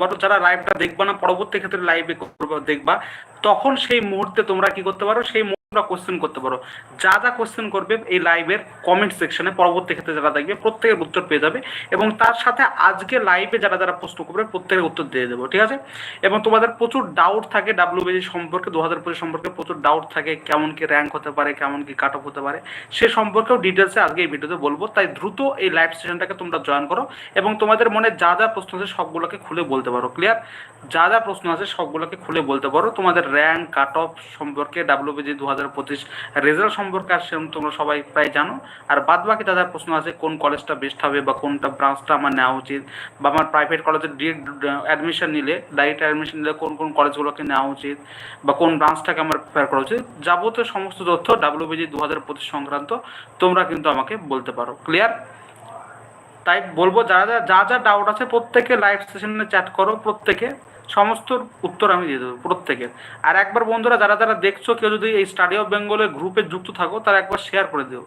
পারো যারা লাইভটা দেখবা না, পরবর্তী ক্ষেত্রে লাইভে দেখবা, তখন সেই মুহূর্তে তোমরা কি করতে পারো? সেই মুহূর্তে কোশ্চেন করতে পারো। যা যা কোশ্চেন করবে এই লাইভের কমেন্ট সেকশনে পরবর্তী ক্ষেত্রে যারা দেখবে প্রত্যেকের উত্তর পেয়ে যাবে এবং তার সাথে আজকে লাইভে যারা যারা প্রশ্ন করবে প্রত্যেকের উত্তর দিয়ে দেবো, ঠিক আছে? এবং তোমাদের প্রচুর ডাউট থাকে ডাব্লিউবিজি সম্পর্কে দু হাজার পঁচিশ সম্পর্কে প্রচুর ডাউট থাকে কেমন কি র্যাঙ্ক হতে পারে, কেমন কি কাট অফ হতে পারে। সে সম্পর্কেও ডিটেলসে আজকে এই ভিডিওতে বলব। তাই দ্রুত এই লাইভ সেশনটাকে তোমরা জয়েন করো এবং তোমাদের মনে যা যা প্রশ্ন আছে সবগুলোকে খুলে বলতে পারো ক্লিয়ার যা যা প্রশ্ন আছে সবগুলোকে খুলে বলতে পারো। তোমাদের র্যাঙ্ক কাট অফ সম্পর্কে ডাব্লিউবিজি দু হাজার পঁচিশ রেজাল্ট সম্পর্কে সেরকম তোমরা সবাই প্রায় জানো। আর বাদ বাকি যা প্রশ্ন আছে, কোন কলেজটা বেস্ট হবে বা কোনটা ব্রাঞ্চটা আমার নেওয়া উচিত বা আমার প্রাইভেট কলেজে ডিরেক্ট অ্যাডমিশন নিলে ডাইরেক্ট অ্যাডমিশন নিলে কোন কোন কলেজগুলোকে নেওয়া উচিত বা কোন ব্রাঞ্চটাকে আমার প্রিপেয়ার করা উচিত, যাবতীয় সমস্ত তথ্য ডাব্লিউবিজি দু হাজার পঁচিশ সংক্রান্ত তোমরা কিন্তু আমাকে বলতে পারো। ক্লিয়ার তাই বলব, যারা যা যা ডাউট আছে প্রত্যেকে লাইভ সেশনে চ্যাট করো, প্রত্যেকে। সমস্ত উত্তর আমি দিয়ে দেবো প্রত্যেকের আর একবার বন্ধুরা, যারা যারা দেখছ, কেউ যদি এই স্টাডি অফ বেঙ্গলের গ্রুপে যুক্ত থাকো, তারা একবার শেয়ার করে দিও।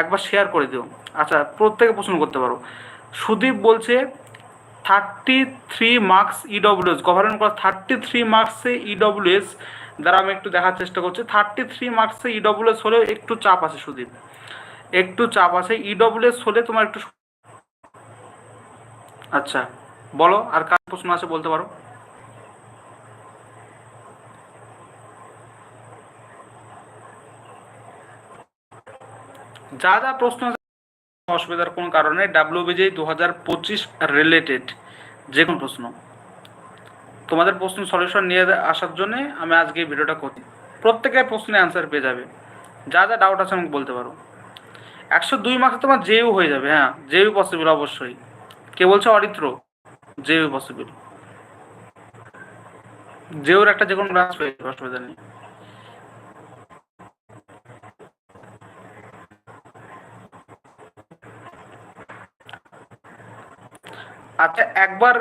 একবার শেয়ার করে দিও। আচ্ছা প্রত্যেকে প্রশ্ন করতে পারো। সুদীপ বলছে thirty three marks EWS government college thirty three মার্কসে EWS দ্বারা আমি একটু দেখার চেষ্টা করছি। থার্টি থ্রি মার্কসে ইডব্লিউএস হলেও একটু চাপ আছে, সুদীপ। একটু চাপ আছে। ইডব্লিউএস হলে তোমার একটু আচ্ছা বলো, আর কার প্রশ্ন আছে বলতে পারো? যা যা প্রশ্ন অসুবিধার কোনো কারণে ডাব্লিউবিজি দু হাজার পঁচিশ রিলেটেড যে কোনো প্রশ্ন। তোমাদের প্রশ্ন সলিউশন নিয়ে আসার জন্য আমি আজকে এই ভিডিওটা করি প্রত্যেকের প্রশ্নের অ্যান্সার পেয়ে যাবে। যা যা ডাউট আছে আমাকে বলতে পারো। একশো দুই মার্কসে তোমার জেইউ হয়ে যাবে হ্যাঁ। জেইউ পসিবল অবশ্যই। কে বলছে? অরিত্র। জেইউ পসিবল জেউর একটা যে কোনো ব্রাঞ্চ পেয়ে যাবে, অসুবিধা নেই। আচ্ছা একবার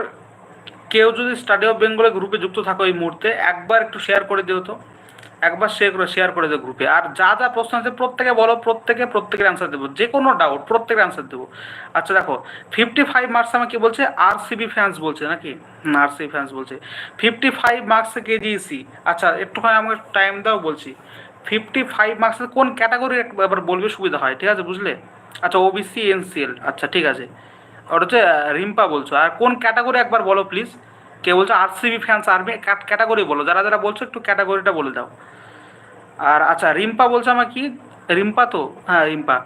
কেউ যদি স্টাডি অফ বেঙ্গলের গ্রুপে যুক্ত থাকো এই মুহূর্তে, একবার একটু শেয়ার করে দিও তো। একবার শেয়ার করে শেয়ার করে দিও গ্রুপে আর যা যা প্রশ্ন আছে, প্রত্যেকে বলো, প্রত্যেকে, প্রত্যেকের অ্যান্সার দেবো। যে কোনো ডাউট প্রত্যেকের অ্যান্সার দেবো। আচ্ছা দেখো ফিফটি ফাইভ মার্কস আমাকে বলছে আর সিবি ফ্যান্স বলছে নাকি? আর সিবি ফ্যান্স বলছে। ফিফটি ফাইভ মার্কসে কেজিইসি আচ্ছা একটুখানি আমাকে টাইম দাও বলছি। ফিফটি ফাইভ মার্কসের কোন ক্যাটাগরি এবার বলবে সুবিধা হয়, ঠিক আছে, বুঝলে? আচ্ছা ওবিসি এনসিএল আচ্ছা ঠিক আছে। ওটা হচ্ছে রিম্পা বলছো। আর কোন ক্যাটাগরি একবার বলো প্লিজ কে বলছো আরসিবি ফ্যান্স আর্মি ক্যাটাগরি বলো। যারা যারা বলছো, একটু ক্যাটাগরিটা বলে দাও। আর আচ্ছা রিম্পা বলছে আমার কি? রিম্পা তো? হ্যাঁ Rimpa.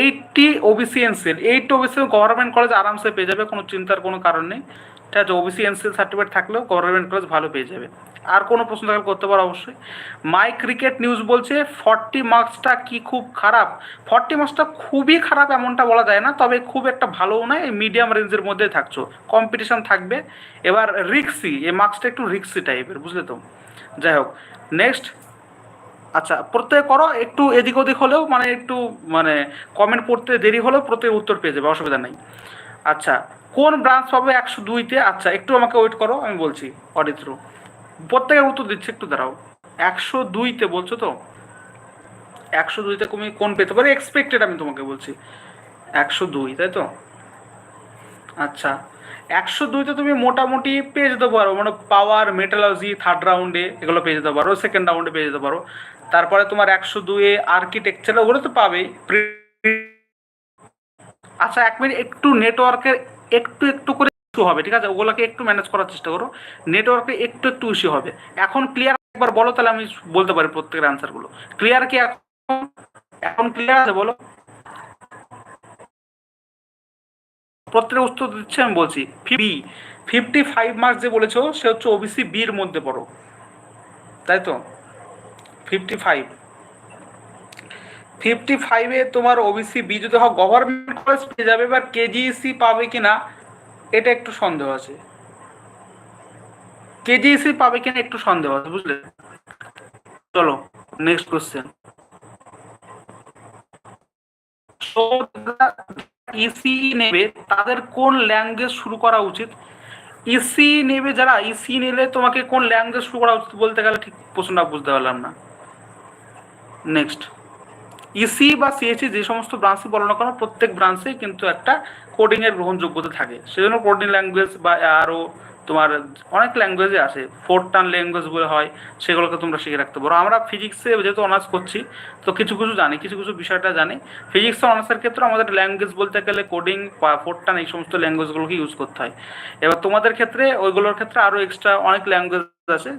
Eighty OBC NCL eight OBC government college আরামসে পেয়ে যাবে, কোনো চিন্তার কোনো কারণ নেই। ঠিক আছে ওবিসি এনসিএল সার্টিফিকেট থাকলেও গভর্নমেন্ট কলেজ ভালো পেয়ে যাবে। আর কোনো প্রশ্ন থাকলে করতে পারো অবশ্যই। মাই ক্রিকেট নিউজ বলছে ফর্টি মার্কসটা কি খুব খারাপ? ফর্টি মার্কসটা খুবই খারাপ এমনটা বলা যায় না, তবে খুব একটা ভালোও নয় মিডিয়াম রেঞ্জের মধ্যে থাকছো। কম্পিটিশন থাকবে। এবার রিক্সি, এই মার্কসটা একটু রিক্সি টাইপের বুঝলে তো? যাই হোক নেক্সট আচ্ছা প্রত্যেক করো, একটু এদিক ওদিক হলেও মানে একটু মানে কমেন্ট পড়তে দেরি হলেও প্রত্যেক উত্তর পেয়ে যাবে, অসুবিধা নেই। আচ্ছা কোন ব্রাঞ্চ পাবে একশো দুইতে আচ্ছা একটু আমাকে ওয়েট করো, আমি বলছি অরিত্র প্রত্যেকের উত্তর দিচ্ছে, একটু দাঁড়াও। একশো দুইতে বলছো তো? একশো দুইতে তুমি কোন পেতে পারো? এক্সপেক্টেড আমি তোমাকে বলছি। একশো দুই, তাই তো? আচ্ছা একশো দুইতে তুমি মোটামুটি পেয়ে যেতে পারো মানে পাওয়ার মেটালজি থার্ড রাউন্ডে এগুলো পেয়ে যেতে পারো সেকেন্ড রাউন্ডে পেয়ে যেতে পারো। তারপরে তোমার একশো দুয়ে আর্কিটেকচার ওগুলো তো পাবেই। আচ্ছা এক মিনিট একটু নেটওয়ার্কের একটু একটু করে ইস্যু হবে, ঠিক আছে? ওগুলোকে একটু ম্যানেজ করার চেষ্টা করো। নেটওয়ার্কে একটু একটু ইস্যু হবে। এখন ক্লিয়ার একবার বলো, তাহলে আমি বলতে পারি প্রত্যেকের অ্যান্সারগুলো ক্লিয়ার কি এখন? এখন ক্লিয়ার আছে বলো? প্রত্যেকের উত্তর দিচ্ছে, আমি বলছি বি ফিফটি ফাইভ মার্কস যে বলেছ, সে হচ্ছে ওবিসি বির মধ্যে পড়ো। তাই তো? ফিফটি ফাইভ ফিফটি ফাইভে তোমার ওবিসি বি যদি হয় গভর্নমেন্ট কলেজ পেয়ে যাবে, এবার কেজিইসি পাবে কি না এটা একটু সন্দেহ আছে। কেজিইসি পাবে কিনা একটু সন্দেহ আছে, বুঝলে? চলো নেক্সট কোশ্চেন ইসিই E নেবে, তাদের কোন ল্যাঙ্গুয়েজ শুরু করা উচিত? ইসি নেবে যারা ইসি নিলে তোমাকে কোন ল্যাঙ্গুয়েজ শুরু করা উচিত বলতে গেলে ঠিক প্রশ্নটা বুঝতে পারলাম না। নেক্সট ইসি বা সিএসসি যে সমস্ত ব্রাঞ্চই বর্ণনা করা প্রত্যেক ব্রাঞ্চেই কিন্তু একটা কোডিং এর গ্রহণযোগ্যতা থাকে। সেজন্য কোডিং ল্যাঙ্গুয়েজ বা আরও তোমার অনেক ল্যাঙ্গুয়েজে আছে ফোর টান ল্যাঙ্গুয়েজ বলে হয়, সেগুলোকে তোমরা শিখে রাখতে পারো। আমরা ফিজিক্সে যেহেতু অনার্স করছি, তো কিছু কিছু জানি, কিছু কিছু বিষয়টা জানি। ফিজিক্স অনার্সের ক্ষেত্রে আমাদের ল্যাঙ্গুয়েজ বলতে গেলে কোডিং বা ফোর টান এই সমস্ত ল্যাঙ্গুয়েজগুলোকে ইউজ করতে হয়। এবার তোমাদের ক্ষেত্রে ওইগুলোর ক্ষেত্রে আরও এক্সট্রা অনেক ল্যাঙ্গুয়েজ আছে,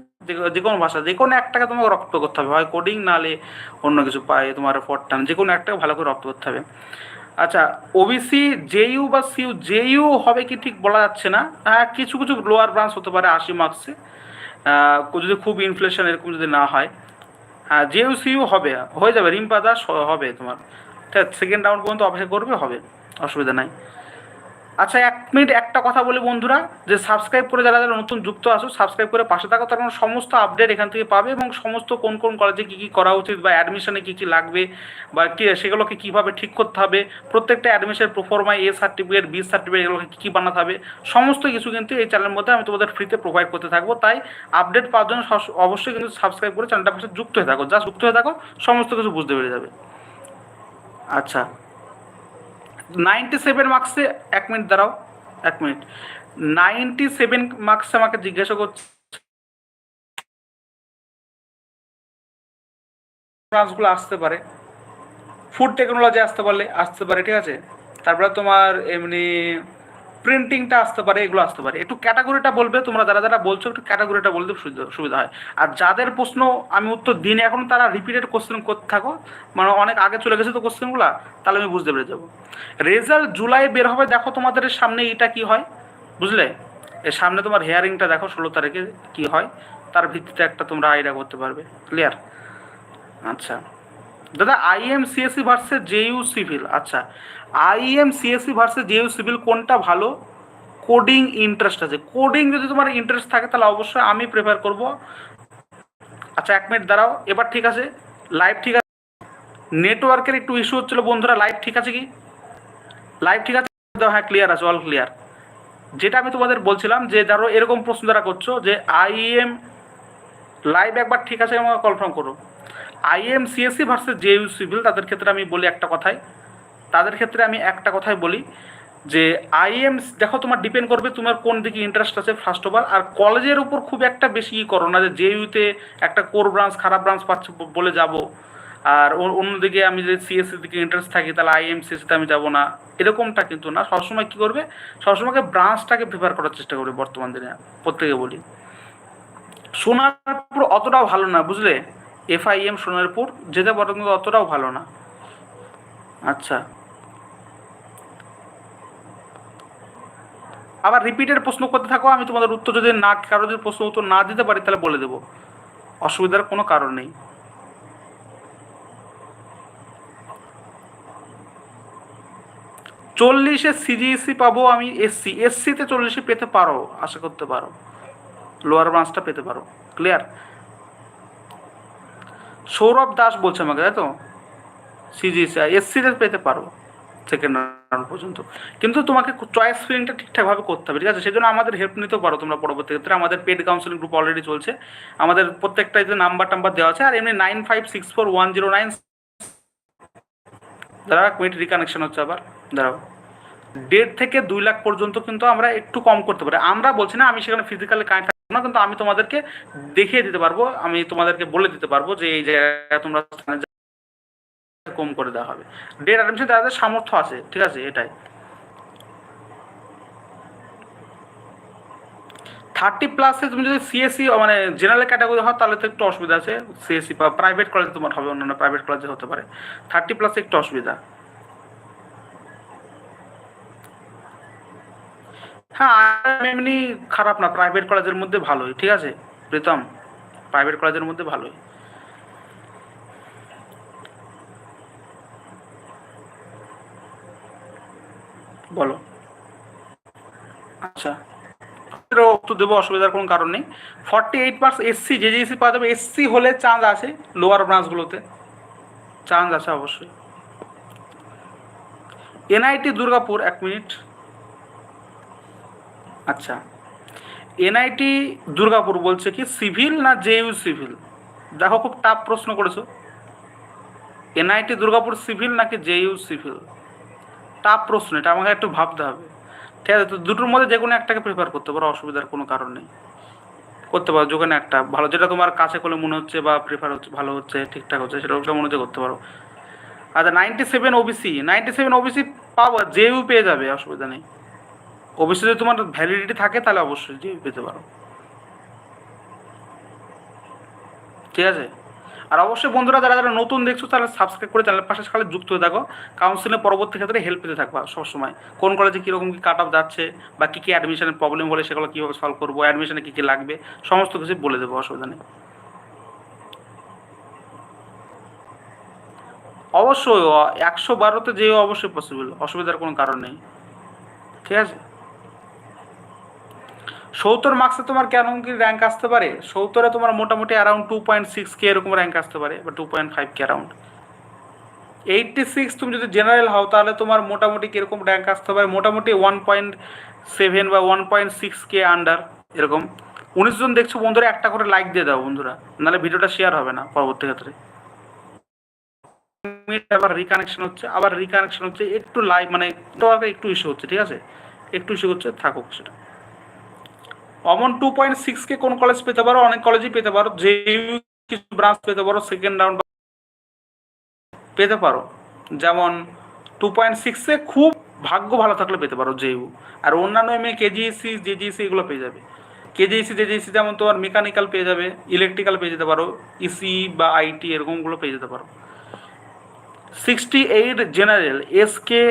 যে কোনো ভাষা, যে কোনো একটাকে তোমাকে রপ্ত করতে হবে। হয় কোডিং নালে অন্য কিছু পায় তোমার ফোর টান যে কোনো একটাকে ভালো করে রপ্ত করতে হবে। আচ্ছা ওবিসি জেইউ বা সিউ জেইউ হবে কি ঠিক বলা যাচ্ছে না? হ্যাঁ কিছু কিছু লোয়ার ব্রাঞ্চ হতে পারে আশি মার্কসে যদি খুব ইনফ্লেশন এরকম যদি না হয়। হ্যাঁ জেইউ সিউ হবে, হয়ে যাবে। রিম্পা দাস হবে তোমার। ঠিক আছে সেকেন্ড রাউন্ড পর্যন্ত অপেক্ষা করবে, হবে। অসুবিধা নাই। আচ্ছা এক মিনিট একটা কথা বলি বন্ধুরা, যে সাবস্ক্রাইব করে যারা যারা নতুন যুক্ত আসো সাবস্ক্রাইব করে পাশে থাকো কারণ সমস্ত আপডেট এখান থেকে পাবে এবং সমস্ত কোন কোন কলেজে কী কী করা উচিত বা অ্যাডমিশনে কী কী লাগবে বা কি, সেগুলোকে কীভাবে ঠিক করতে হবে, প্রত্যেকটা admission proforma A certificate B certificate এগুলোকে কী কী বানাতে হবে, সমস্ত কিছু কিন্তু এই চ্যানেলের মধ্যে আমি তোমাদের ফ্রিতে প্রোভাইড করতে থাকব, তাই আপডেট পাওয়ার জন্য অবশ্যই কিন্তু সাবস্ক্রাইব করে চ্যানেলটার পাশে যুক্ত হয়ে থাকো যা যুক্ত হয়ে থাকো, সমস্ত কিছু বুঝতে পেরে যাবে। আচ্ছা নাইনটি সেভেন মার্কসে এক মিনিট দাঁড়াও, এক মিনিট নাইনটি সেভেন মার্কসে আমাকে জিজ্ঞাসা করছে ফ্রান্সগুলো আসতে পারে। ফুড টেকনোলজি আসতে পারলে, আসতে পারে, ঠিক আছে? তারপরে তোমার এমনি প্রিন্টিংটা আসতে পারে, এগুলো আসতে পারে। একটু ক্যাটাগরিটা বলবে, তোমরা যারা যারা বলছো, একটু ক্যাটাগরিটা বলতে সুবিধা- হয়। আর যাদের প্রশ্ন, আমি উত্তর দিনে এখন তারা রিপিটেড কোশ্চেন করতে থাকো। মানে অনেক আগে চলে গেছে তো কোশ্চেনগুলো তাহলে আমি বুঝতে পেরে যাব। রেজাল্ট জুলাই বের হবে, দেখো তোমাদের সামনে এটা কি হয়। বুঝলে? এর সামনে তোমার হেয়ারিংটা দেখো, ষোলো তারিখে কি হয়। তার ভিত্তিতে একটা তোমরা আইডিয়া করতে পারবে। ক্লিয়ার আচ্ছা। দাদা IM CSC versus JU civil আচ্ছা। IM CSC versus JU civil কোনটা ভালো? কোডিং ইন্টারেস্ট আছে। কোডিং যদি তোমার ইন্টারেস্ট থাকে, তাহলে অবশ্যই আমি প্রেফার করব। আচ্ছা এক মিনিট দাঁড়াও। এবার ঠিক আছে। লাইভ ঠিক আছে? নেটওয়ার্কের একটু ইস্যু হচ্ছিল। বন্ধুরা লাইভ ঠিক আছে কি? লাইভ ঠিক আছে? হ্যাঁ ক্লিয়ার আছে অল ক্লিয়ার যেটা আমি তোমাদের বলছিলাম যে, ধরো এরকম প্রশ্ন যারা করছ যে আইএম লাইভ একবার ঠিক আছে, আমাকে কনফার্ম করো। IM CSC versus JU civil তাদের ক্ষেত্রে আমি বলি একটা কথাই। তাদের ক্ষেত্রে আমি একটা কথাই বলি যে আইএম দেখো তোমার ডিপেন্ড করবে তোমার কোন দিকে ইন্টারেস্ট আছে ফার্স্ট অফ অল আর কলেজের উপর খুব একটা বেশি ই করো না যে জেইউতে একটা কোর ব্রাঞ্চ খারাপ ব্রাঞ্চ পাচ্ছি বলে যাব। আর অন্যদিকে আমি যদি সিএসসি দিকে ইন্টারেস্ট থাকি, তাহলে আইএম সিএসসিতে আমি যাব না। এরকমটা কিন্তু না। সবসময় কী করবে? সবসময় ব্রাঞ্চটাকে প্রিফার করার চেষ্টা করবে বর্তমান দিনে, প্রত্যেকে বলি। সোনারপুর অতটাও ভালো না, বুঝলে? এফআইএম সোনারপুর, যেতে পারো কিন্তু অতটাও ভালো না। আচ্ছা। আবার রিপিটেড প্রশ্ন করতে থাকো, আমি তোমাদের উত্তর যদি না, কারও যদি প্রশ্ন উত্তর না দিতে পারি, তাহলে বলে দেবো। অসুবিধার কোনো কারণ নেই। চল্লিশে সিজিএসসি পাবো আমি এসসি এসসিতে চল্লিশে পেতে পারো, আশা করতে পারো। লোয়ার ব্রাঞ্চটা পেতে পারো। ক্লিয়ার সৌরভ দাস বলছে আমাকে, তাই তো? সিজিএসসি এসসিতে পেতে পারো। সেকেন্ড রাউন্ড পর্যন্ত। কিন্তু তোমাকে চয়েস ফিলিংটা ঠিকঠাকভাবে করতে হবে, ঠিক আছে? সেজন্য আমাদের হেল্প নিতেও পারো তোমরা পরবর্তী ক্ষেত্রে। আমাদের পেড কাউন্সিলিং গ্রুপ অলরেডি চলছে। আমাদের প্রত্যেকটা যে নাম্বার টাম্বার দেওয়া আছে, আর এমনি nine five six four one zero nine দাঁড়া মিনিট রিকানেকশন হচ্ছে আবার। দাঁড়াও। দেড় থেকে দুই লাখ পর্যন্ত কিন্তু আমরা একটু কম করতে পারি। আমরা বলছি না, আমি সেখানে ফিজিক্যালি কানেক্ট থাকব না, কিন্তু আমি তোমাদেরকে দেখিয়ে দিতে পারব, আমি তোমাদেরকে বলে দিতে পারব যে এই জায়গায় তোমরা কম করে দেওয়া হবে। ডেট অ্যাডমিশন তাদের সামর্থ্য আছে, ঠিক আছে, এটাই। থার্টি প্লাসে তুমি যদি সিএসসি মানে জেনারেল ক্যাটাগরি হয়, তাহলে তো একটু অসুবিধা আছে। সিএসসি বা প্রাইভেট কলেজে তোমার হবে, অন্যান্য প্রাইভেট কলেজে হতে পারে। থার্টি প্লাসে একটু অসুবিধা। হ্যাঁ এমনি খারাপ না প্রাইভেট কলেজের মধ্যে ভালোই, ঠিক আছে? প্রীতম প্রাইভেট কলেজের মধ্যে ভালোই। বলো। আচ্ছা উত্তর দেবো, অসুবিধার কোনো কারণ নেই। ফর্টি এইট পার্স এসসি যে জিএসসি পাওয়া যাবে এসসি হলে চান্স আছে লোয়ার ব্রাঞ্চগুলোতে চান্স আছে অবশ্যই। এনআইটি দুর্গাপুর, এক মিনিট। আচ্ছা এনআইটি দুর্গাপুর বলছে কি সিভিল না জেইউ সিভিল দেখো, খুব টাফ প্রশ্ন করেছ। এনআইটি দুর্গাপুর সিভিল নাকি জেইউ সিভিল টাফ প্রশ্ন, এটা আমাকে একটু ভাবতে হবে। ঠিক আছে, তো দুটোর মধ্যে যে কোনো একটাকে প্রিফার করতে পারো, অসুবিধার কোনো কারণ নেই। করতে পারো, যেখানে একটা, ভালো যেটা তোমার কাছে করলে মনে হচ্ছে বা প্রিফার হচ্ছে, ভালো হচ্ছে, ঠিকঠাক হচ্ছে, সেটা ওটা মনে হচ্ছে করতে পারো। আচ্ছা ninety seven OBC ninety seven OBC পাবো যেও পেয়ে যাবে, অসুবিধা নেই। ওবিসি যদি তোমার ভ্যালিডিটি থাকে, তাহলে অবশ্যই যেও পেতে পারো। ঠিক আছে? আর অবশ্যই বন্ধুরা, যারা যারা নতুন দেখছ তাহলে সাবস্ক্রাইব করে চ্যানেলের পাশে সকালে যুক্ত হয়ে থাকো। কাউন্সিলিং পরবর্তী ক্ষেত্রে হেল্প পেতে থাকবা সবসময় কোন কলেজে কীরকম কী কাট অফ যাচ্ছে বা কী কী অ্যাডমিশনের প্রবলেম হলে সেগুলো কীভাবে সলভ করব অ্যাডমিশনে কী কী লাগবে, সমস্ত কিছু বলে দেবো, অসুবিধা নেই। অবশ্যই একশো বারোতে যেও অবশ্যই পসিবল অসুবিধার কোনো কারণ নেই। ঠিক আছে? সত্তর মার্কসে তোমার কেমন কি র্যাঙ্ক আসতে পারে? সত্তরে তোমার মোটামুটি around two point six K এরকম র্যাঙ্ক আসতে পারে, বা two point five K around eighty six তুমি যদি জেনারেল হও, তাহলে তোমার মোটামুটি কীরকম র্যাঙ্ক আসতে পারে? মোটামুটি ওয়ান পয়েন্ট সেভেন বা one point six K under এরকম। উনিশ জন দেখছ বন্ধুরা, একটা করে লাইক দিয়ে দাও বন্ধুরা, নাহলে ভিডিওটা শেয়ার হবে না পরবর্তী ক্ষেত্রে। আবার রিকানেকশন হচ্ছে, আবার রিকানেকশন হচ্ছে, একটু লাইভ মানে একটু ইস্যু হচ্ছে, ঠিক আছে? একটু ইস্যু হচ্ছে, থাকুক সেটা। অমন টু পয়েন্ট সিক্স কে কোন কলেজ পেতে পারো? অনেক কলেজই পেতে পারো। যে কিছু ব্রাঞ্চ পেতে পারো সেকেন্ড রাউন্ড পেতে পারো। যেমন টু পয়েন্ট সিক্সে খুব ভাগ্য ভালো থাকলে পেতে পারো জেইউ আর অন্যান্য এম এ কেজিএসসি জেজিএসসি এগুলো পেয়ে যাবে। কেজিএসসি জেজিএসসি যেমন তোমার মেকানিক্যাল পেয়ে যাবে ইলেকট্রিক্যাল পেয়ে যেতে পারো ইসি বা আইটি এরকমগুলো পেয়ে যেতে পারো। Sixty eight general S K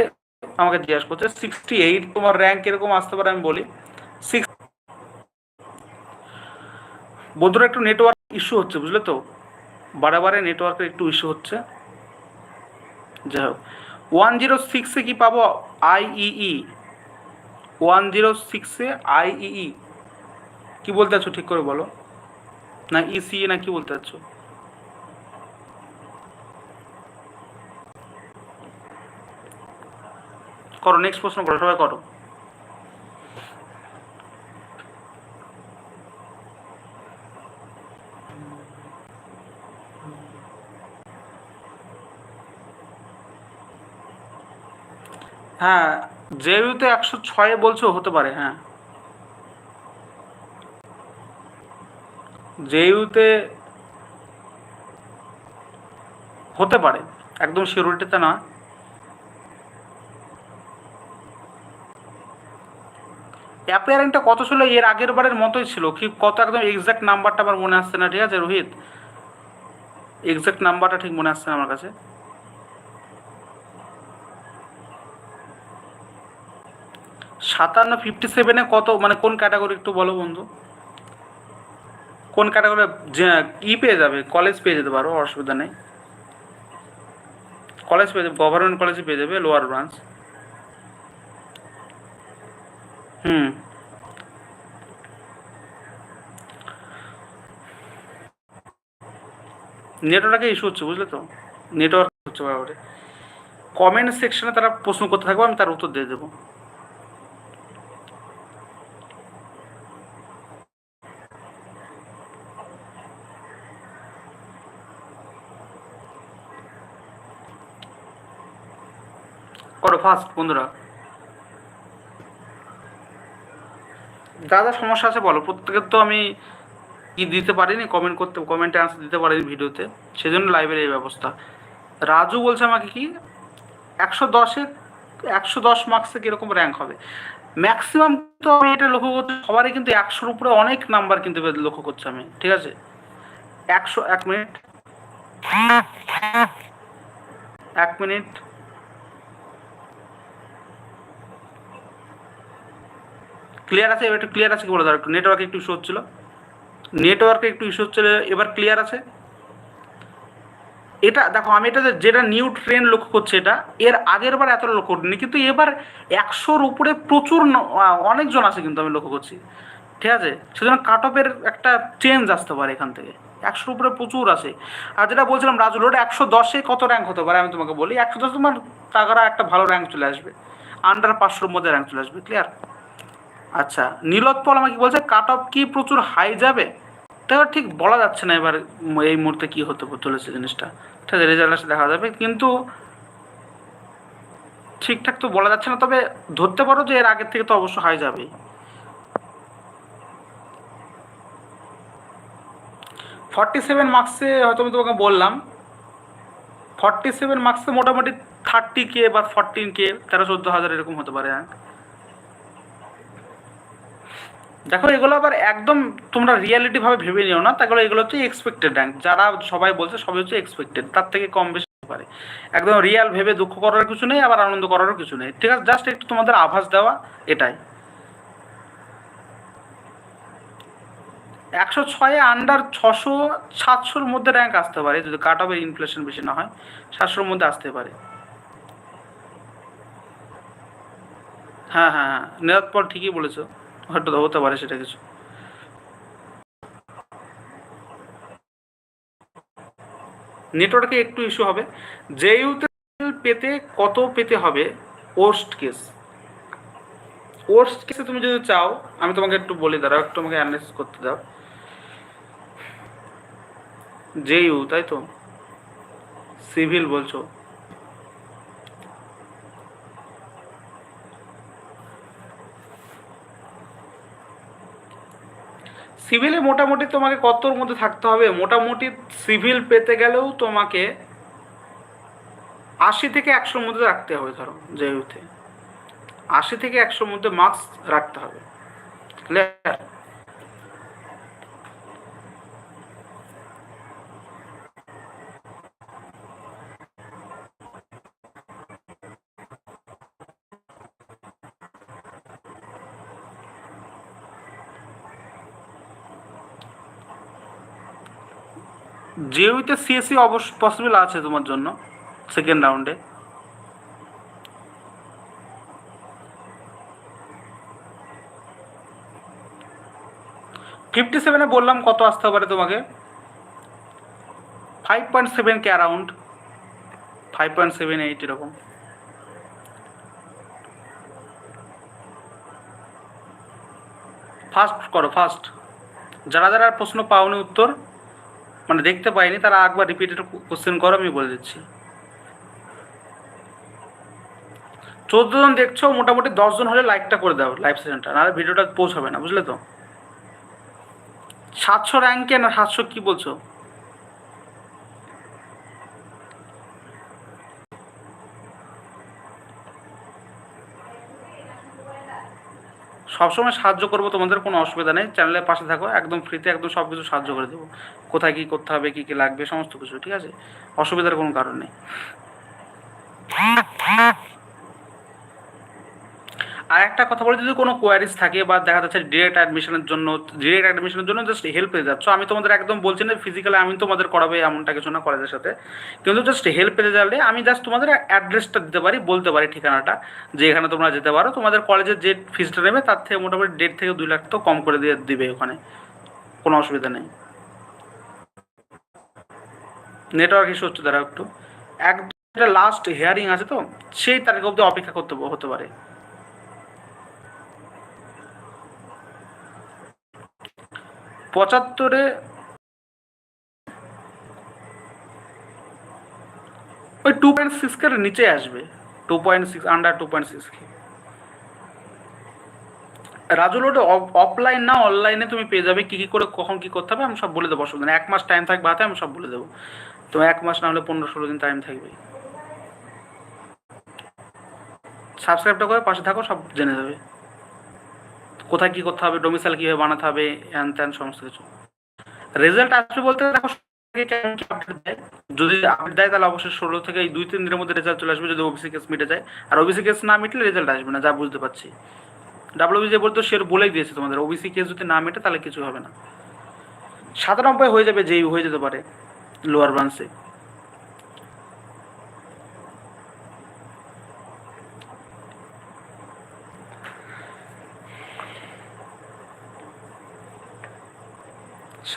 আমাকে জিজ্ঞাসা করছে। সিক্সটি এইট তোমার র্যাঙ্ক এরকম আসতে পারে আমি বলি সিক্স বন্ধুরা, একটু নেটওয়ার্ক ইস্যু হচ্ছে, বুঝলে তো? বারে নেটওয়ার্কের একটু ইস্যু হচ্ছে। যাই হোক ওয়ান জিরো সিক্সে কি পাবো? আইইই ওয়ান জিরো সিক্সে আইইই কি বলতে চাচ্ছ, ঠিক করে বলো? না ইসি না কি বলতে চাচ্ছ? করো নেক্সট প্রশ্ন করো, সবাই করো। হ্যাঁ জেইউতে একশো ছয়ে বলছো হতে পারে হ্যাঁ। জেইউতে হতে পারে, একদম শিরোটিতে না। অ্যাপিয়ারিংটা কত ছিল? এর আগের বারের মতোই ছিল। কি কত একদম এক্সাক্ট নাম্বারটা আমার মনে আসছে না, ঠিক আছে, রোহিত? এক্সাক্ট নাম্বারটা ঠিক মনে আসছে না আমার কাছে। সাতান্ন ফিফটি সেভেনে কত মানে কোন ক্যাটাগরি একটু বলো বন্ধু? কোন ক্যাটাগরি ই পেয়ে যাবে কলেজ পেয়ে যেতে পারো, অসুবিধা নেই। কলেজ পেয়ে যাবে গভর্নমেন্ট কলেজে পেয়ে যাবে লোয়ার ব্রাঞ্চ হুম। নেটওয়ার্কে ইস্যু হচ্ছে, বুঝলে তো? নেটওয়ার্ক হচ্ছে ব্যাপারে কমেন্ট সেকশনে তারা প্রশ্ন করতে থাকবে, আমি তার উত্তর দিয়ে দেবো। করো ফার্স্ট বন্ধুরা। যা যা সমস্যা আছে বলো, প্রত্যেকের তো আমি কি দিতে পারিনি কমেন্ট করতে কমেন্টে আনসার দিতে পারিনি ভিডিওতে, সেজন্য লাইভের এই ব্যবস্থা। রাজু বলছে আমাকে কি, একশো দশে, একশো দশ মার্কসে কীরকম র্যাঙ্ক হবে? ম্যাক্সিমাম তো আমি এটা লক্ষ্য করছি, সবারই কিন্তু একশোর উপরে অনেক নাম্বার কিন্তু লক্ষ্য করছি আমি, ঠিক আছে? একশো, এক মিনিট এক মিনিট ক্লিয়ার আছে? এবার একটু ক্লিয়ার আছে কি বলে? দাও একটু নেটওয়ার্কে একটু ইস্যু হচ্ছিল। নেটওয়ার্কে একটু ইস্যু হচ্ছিল, এবার ক্লিয়ার আছে। এটা, দেখো, আমি এটা যেটা নিউ ট্রেন লক্ষ্য করছি এটা, এর আগের বার এত লক্ষ্য করিনি, কিন্তু এবার একশোর উপরে প্রচুর অনেকজন আছে কিন্তু আমি লক্ষ্য করছি। ঠিক আছে? সেজন্য কাট অফের একটা চেঞ্জ আসতে পারে এখান থেকে। একশোর উপরে প্রচুর আছে। আর যেটা বলছিলাম রাজুল ওটা একশো দশে কত র্যাঙ্ক হতে পারে? আমি তোমাকে বলি, একশো দশ তোমার তাগারা একটা ভালো র্যাঙ্ক চলে আসবে। আন্ডার পাঁচশোর মধ্যে র্যাঙ্ক চলে আসবে ক্লিয়ার আচ্ছা নীলোৎপল আমাকে বলছে কাট অফ কি প্রচুর হাই যাবে? তা ঠিক বলা যাচ্ছে না এবার এই মুহূর্তে কি হতে চলেছে জিনিসটা। ঠিক রেজাল্ট আসে দেখা যাবে, কিন্তু ঠিকঠাক তো বলা যাচ্ছে না, তবে ধরতে পারো যে এর আগের থেকে তো অবশ্য হাই যাবে ফর্টি সেভেন মার্কসে হয়তো আমি তোমাকে বললাম ফর্টি সেভেন মার্কসে মোটামুটি থার্টি কে বা ফর্টিন কে তেরো চোদ্দ হাজার এরকম হতে পারে র্যাঙ্ক দেখো, এগুলো আবার একদম তোমরা রিয়ালিটি ভাবে ভেবে নিও না। তাগুলো এগুলো হচ্ছে এক্সপেক্টেড র্যাঙ্ক যারা সবাই বলছে সবই হচ্ছে এক্সপেক্টেড তার থেকে কম বেশি হতে পারে। একদম রিয়াল ভেবে দুঃখ করার কিছু নেই, আবার আনন্দ করারও কিছু নেই। ঠিক আছে জাস্ট একটু তোমাদের আভাস দেওয়া, এটাই। একশো ছয়ে আন্ডার ছশো সাতশোর মধ্যে র্যাঙ্ক আসতে পারে, যদি কাট অফের ইনফ্লেশন বেশি না হয়, সাতশোর মধ্যে আসতে পারে। হ্যাঁ হ্যাঁ হ্যাঁ নিরাপদ ঠিকই বলেছ। হয়তো হতে পারে সেটা কিছু। নেটওয়ার্কে একটু ইস্যু হবে। যে ইউতে পেতে কত পেতে হবে? ওর্স্ট কেস ওর্স্ট কেসে তুমি যদি চাও, আমি তোমাকে একটু বলি দাঁড়াও, একটু আমাকে অ্যানালাইসিস করতে দাও। যে ইউ তাই তো? সিভিল বলছো। সিভিলে মোটামুটি তোমাকে কতর মধ্যে থাকতে হবে? মোটামুটি সিভিল পেতে গেলেও তোমাকে আশি থেকে একশোর মধ্যে রাখতে হবে ধরো জেইউতে আশি থেকে একশোর মধ্যে মার্কস রাখতে হবে। ক্লিয়ার জিওতে সিএসসি অবশ্য পসিবল আছে তোমার জন্য সেকেন্ড রাউন্ডে ফিফটি সেভেনে বললাম কত আসতে পারে তোমাকে? Five point seven K around five point seven eight এরকম। ফার্স্ট করো ফার্স্ট যারা যারা প্রশ্ন পাওনি উত্তর মানে দেখতে পাইনি, তারা একবার রিপিটেড কোশ্চেন করো, আমি বলে দিচ্ছি। চোদ্দ জন দেখছ, মোটামুটি দশজন হলে লাইকটা করে দাও লাইভ সেশনটা নাহলে ভিডিওটা পৌঁছাবে না, বুঝলে তো? সাতশো র্যাঙ্কে না সাতশো কি বলছো? সবসময় সাহায্য করব, তোমাদের কোনো অসুবিধা নেই। চ্যানেলের পাশে থাকো, একদম ফ্রিতে একদম সব কিছু সাহায্য করে দেবো। কোথায় কী করতে হবে, কী কী লাগবে, সমস্ত কিছু, ঠিক আছে? অসুবিধার কোনো কারণ নেই। আর একটা কথা বলে, যদি কোনো কোয়ারিজ থাকে বা দেখা যাচ্ছে ডিরেক্ট অ্যাডমিশনের জন্য ডিরেক্ট অ্যাডমিশনের জন্য জাস্ট হেল্প পেতে যাচ্ছ, আমি তোমাদের একদম বলছি না ফিজিক্যালি আমি তোমাদের করাবে এমনটা কিছু না কলেজের সাথে, কিন্তু জাস্ট হেল্প পেতে গেলে আমি জাস্ট তোমাদের অ্যাড্রেসটা দিতে পারি, বলতে পারি ঠিকানাটা, যে এখানে তোমরা যেতে পারো, তোমাদের কলেজের যে ফিজটা নেবে তার থেকে মোটামুটি দেড় থেকে দুই লাখ তো কম করে দিয়ে দিবে ওখানে, কোনো অসুবিধা নেই। নেটওয়ার্ক ইস্যু হচ্ছে তারা একটু। একদম লাস্ট হিয়ারিং আছে তো, সেই তারিখ অবধি অপেক্ষা করতে হতে পারে। পঁচাত্তরে ওই টু পয়েন্ট সিক্সের নিচে আসবে। Two point six under two point six Rajul ওটা অফলাইন না অনলাইনে তুমি পেয়ে যাবে, কী কী করে, কখন কী করতে হবে, আমি সব বলে দেবো অসুবিধা এক মাস টাইম থাকবে হাতে, আমি সব বলে দেবো। তো এক মাস না হলে পনেরো ষোলো দিন টাইম থাকবে সাবস্ক্রাইবটা করে পাশে থাকো, সব জেনে যাবে। কোথায় কি করতে হবে ডোমিসাইল কীভাবে বানাতে হবে হ্যান ত্যান সমস্ত কিছু। রেজাল্ট আসবে বলতে দেখো যদি আপডেট দেয় তাহলে অবশ্যই ষোলো থেকে এই দুই তিন দিনের মধ্যে রেজাল্ট চলে আসবে, যদি ওবিসি কেস মিটে যায়। আর ওবিসি কেস না মিটলে রেজাল্ট আসবে না, যা বুঝতে পারছি। ডাব্লিউবি যে বলতো সে বলেই দিয়েছে তোমাদের ওবিসি কেস যদি না মেটে তাহলে কিছু হবে না। সাতানব্বই হয়ে যাবে, যেই হয়ে যেতে পারে লোয়ার ব্রাঞ্চে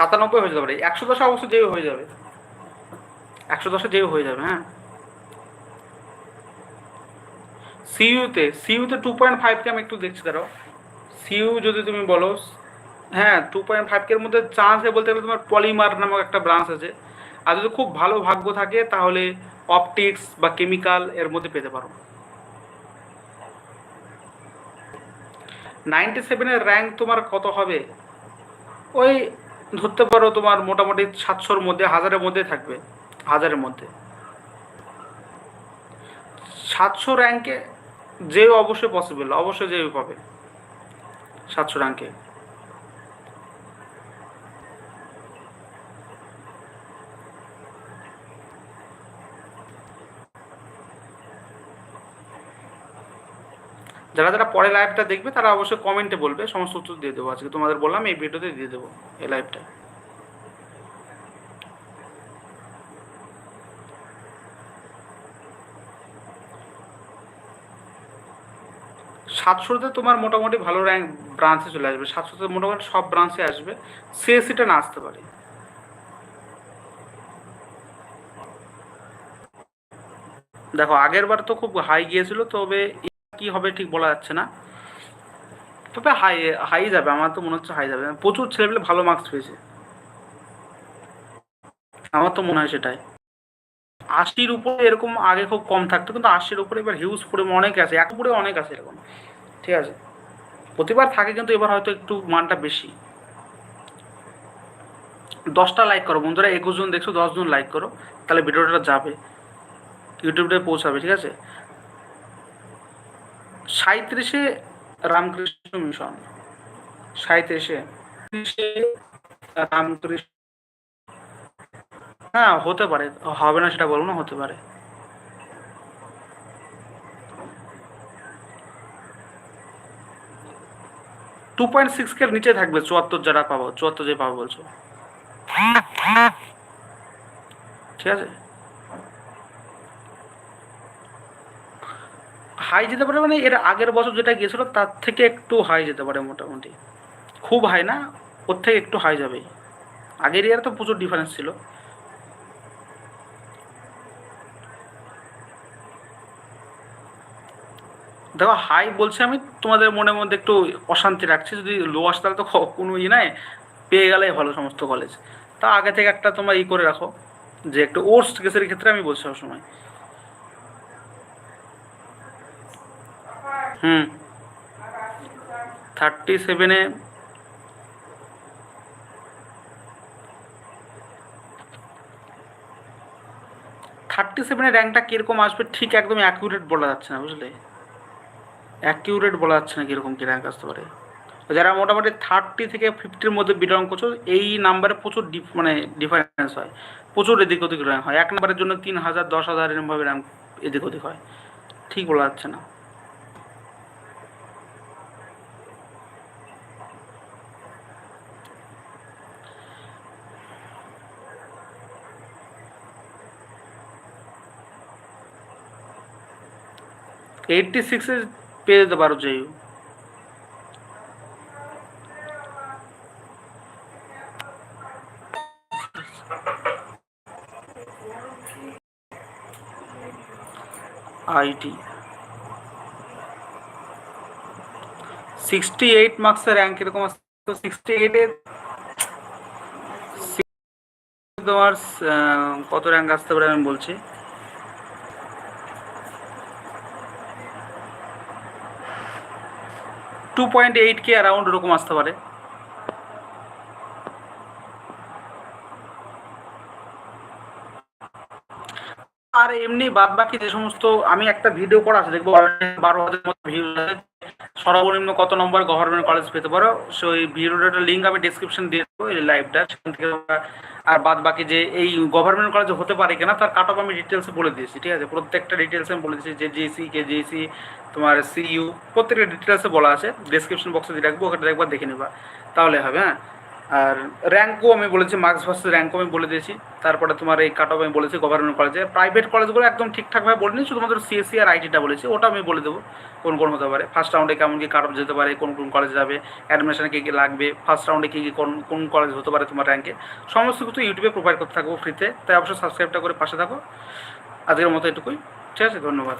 সাতানব্বই হয়ে যেতে পারে। একশো দশে অবশ্য যেও হয়ে যাবে। একশো দশে যেও হয়ে যাবে হ্যাঁ। সিইউতে সিইউতে টু পয়েন্ট ফাইভকে আমি একটু দেখছি, দাঁড়াও। সিইউ যদি তুমি বলো হ্যাঁ টু পয়েন্ট ফাইভকের মধ্যে চান্স বলতে গেলে তোমার পলিমার নামক একটা ব্রাঞ্চ আছে। আর যদি খুব ভালো ভাগ্য থাকে, তাহলে অপটিক্স বা কেমিক্যাল এর মধ্যে পেতে পারো। নাইনটি সেভেনের র্যাঙ্ক তোমার কত হবে? ওই ধরতে পারো তোমার মোটামুটি সাতশোর মধ্যে, হাজারের মধ্যে থাকবে, হাজারের মধ্যে। সাতশো র্যাঙ্কে যে অবশ্যই পসিবল অবশ্যই যে পাবে, সাতশো র্যাঙ্কে যারা যারা পরে লাইভটা দেখবে, তারা অবশ্যই কমেন্টে বলবে, সমস্ত উত্তর দিয়ে দেবো। আজকে তোমাদের বললাম, এই ভিডিওতে দিয়ে দেবো, এই লাইভটা সাতশোতে তোমার মোটামুটি ভালো র্যাঙ্ক ব্রাঞ্চে চলে আসবে। সাতশোতে মোটামুটি সব ব্রাঞ্চে আসবে। সিএসসিটা না আসতে পারে। দেখো, আগের বার তো খুব হাই গিয়েছিল, তবে কি হবে ঠিক বলা যাচ্ছে না। তবে হাই হাই যাবে, আমার তো মনে হচ্ছে হাই যাবে। প্রচুর ছেলেপেলে ভালো মার্কস পেয়েছে। আমার তো মনে হয় সেটাই। আশির উপরে এরকম আগে খুব কম থাকতো, কিন্তু আশির উপরে এবার হিউজ পরিমাণ অনেক আছে। এক উপরে অনেক আছে এরকম। ঠিক আছে? প্রতিবার থাকে কিন্তু এবার হয়তো একটু মানটা বেশি। দশটা লাইক করো। বন্ধুরা, একুশ জন দেখছ, দশ জন লাইক করো। তাহলে ভিডিওটা যাবে। ইউটিউবে পৌঁছাবে, ঠিক আছে? সাঁত্রিশে রামকৃষ্ণ মিশন। সাঁত্রিশে রামকৃষ্ণ। হ্যাঁ হতে পারে। হবে না সেটা বলব না, হতে পারে। টু পয়েন্ট সিক্স কে নিচে থাকবে, চুয়াত্তর যারা পাবো, চুয়াত্তর যে পাবো বলছো। ঠিক আছে? হাই যেতে পারে মানে এর আগের বছর যেটা গিয়েছিল, তার থেকে একটু হাই যেতে পারে মোটামুটি। খুব হাই না, ওর থেকে একটু হাই যাবেই। আগের ইয়ার তো প্রচুর ডিফারেন্স ছিল। দেখো হাই বলছি আমি, তোমাদের মনের মধ্যে একটু অশান্তি রাখছি। যদি লো আসে, তাহলে তো কোনো ই নাই। পেয়ে গেলেই ভালো সমস্ত কলেজ তা আগে থেকে একটা তোমরা ই করে রাখো যে একটু ওর্স্ট কেসের ক্ষেত্রে আমি বলছি সবসময়। হুম। থার্টি সেভেনে থার্টি সেভেনের র্যাঙ্কটা কীরকম আসবে ঠিক একদম অ্যাকিউরেট বলা যাচ্ছে না, বুঝলে? অ্যাকিউরেট বলা যাচ্ছে না কীরকম কী র্যাঙ্ক আসতে পারে। যারা মোটামুটি থার্টি থেকে ফিফটির মধ্যে বিলং করছ, এই নাম্বারে প্রচুর ডিফ মানে ডিফারেন্স হয়। প্রচুর এদিক ওদিক র্যাঙ্ক হয়। এক নাম্বারের জন্য তিন হাজার, দশ হাজার এরকমভাবে র্যাঙ্ক এদিক ওদিক হয়। ঠিক বলা যাচ্ছে না। এইটটি সিক্সে পেয়ে যেতে পারো যেই আইটি সিক্সটি এইট মার্কসের র্যাঙ্ক এরকম আসছে তো সিক্সটি এইটে তোমার কত র্যাঙ্ক আসতে পারে আমি বলছি? Two point eight K around ওরকম আসতে পারে। এমনি বাদ বাকি যে সমস্ত আমি একটা ভিডিও করা আছে, দেখব বারো হাজার মতো ভিউ সর্বনিম্ন কত নম্বর গভর্নমেন্ট কলেজ পেতে পারো? সেই ভিডিওটার লিঙ্ক আমি ডিসক্রিপশন দিয়ে দেবো, এই লাইভটা সেখান থেকে আর বাদ বাকি যে এই গভর্নমেন্ট কলেজ হতে পারে কিনা, তার কাট অফ আমি ডিটেলসে বলে দিয়েছি, ঠিক আছে? প্রত্যেকটা ডিটেলস আমি বলে দিয়েছি, যে জেসি কে জেসি তোমার সিইউ প্রত্যেকটা ডিটেলসে বলা আছে। ডিসক্রিপশন বক্সে দিয়ে রাখব ওখানে একবার দেখে নিবা। তাহলে হবে হ্যাঁ? আর র্যাঙ্কও আমি বলেছি মার্কস ভার্সেস র্যাঙ্কও আমি বলে দিয়েছি। তারপরে তোমার এই কাট আমি বলেছি গভর্নমেন্ট কলেজে প্রাইভেট কলেজগুলো একদম ঠিকঠাকভাবে বলিনি শুধুমাত্র সিএসসি আর আইটিটা বলেছি, ওটা আমি বলে দেবো, কোন কোন হতে পারে। ফার্স্ট রাউন্ডে কেমন কি কাট অফ যেতে পারে, কোন কোন কলেজ যাবে অ্যাডমিশনে কী কী লাগবে ফার্স্ট রাউন্ডে কী কী কোন কোন কলেজ হতে পারে তোমার র্যাঙ্কে সমস্ত কিছু ইউটিউবে প্রোভাইড করতে থাকব ফ্রিতে তাই অবশ্যই সাবস্ক্রাইবটা করে পাশে থাকো। আজকের মতো এটুকুই। ঠিক আছে, ধন্যবাদ।